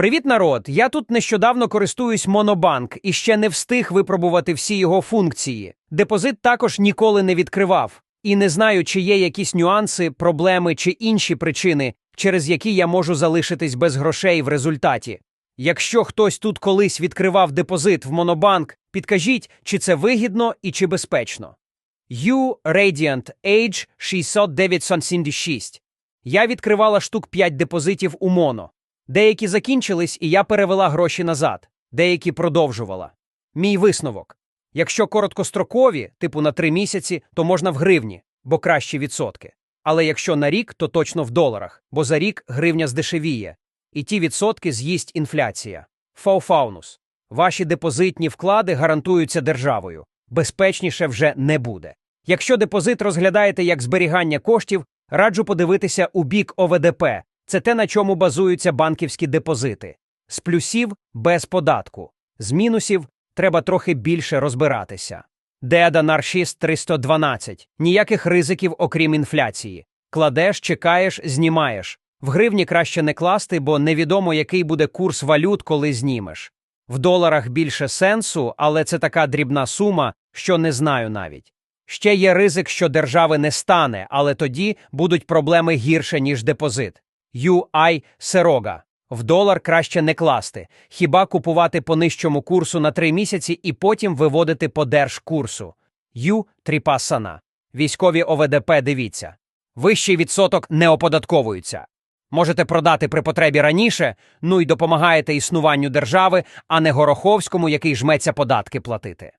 Привіт, народ! Я тут нещодавно користуюсь Монобанк і ще не встиг випробувати всі його функції. Депозит також ніколи не відкривав. І не знаю, чи є якісь нюанси, проблеми чи інші причини, через які я можу залишитись без грошей в результаті. Якщо хтось тут колись відкривав депозит в Монобанк, підкажіть, чи це вигідно і чи безпечно. U Radiant Age 6976. Я відкривала штук 5 депозитів у Моно. Деякі закінчились, і я перевела гроші назад, деякі продовжувала. Мій висновок. Якщо короткострокові, типу на 3 місяці, то можна в гривні, бо кращі відсотки. Але якщо на рік, то точно в доларах, бо за рік гривня здешевіє. І ті відсотки з'їсть інфляція. Фауфаунус. Ваші депозитні вклади гарантуються державою. Безпечніше вже не буде. Якщо депозит розглядаєте як зберігання коштів, раджу подивитися у бік ОВДП. Це те, на чому базуються банківські депозити. З плюсів без податку, з мінусів треба трохи більше розбиратися. Деда Наршіст 312. Ніяких ризиків, окрім інфляції. Кладеш, чекаєш, знімаєш. В гривні краще не класти, бо невідомо, який буде курс валют, коли знімеш. В доларах більше сенсу, але це така дрібна сума, що не знаю навіть. Ще є ризик, що держави не стане, але тоді будуть проблеми гірше, ніж депозит. UI Серога. В долар краще не класти, хіба купувати по нижчому курсу на три місяці і потім виводити по держкурсу. Ю Тріпасана. Військові ОВДП дивіться. Вищий відсоток не оподатковується. Можете продати при потребі раніше, ну й допомагаєте існуванню держави, а не Гороховському, який жметься податки платити.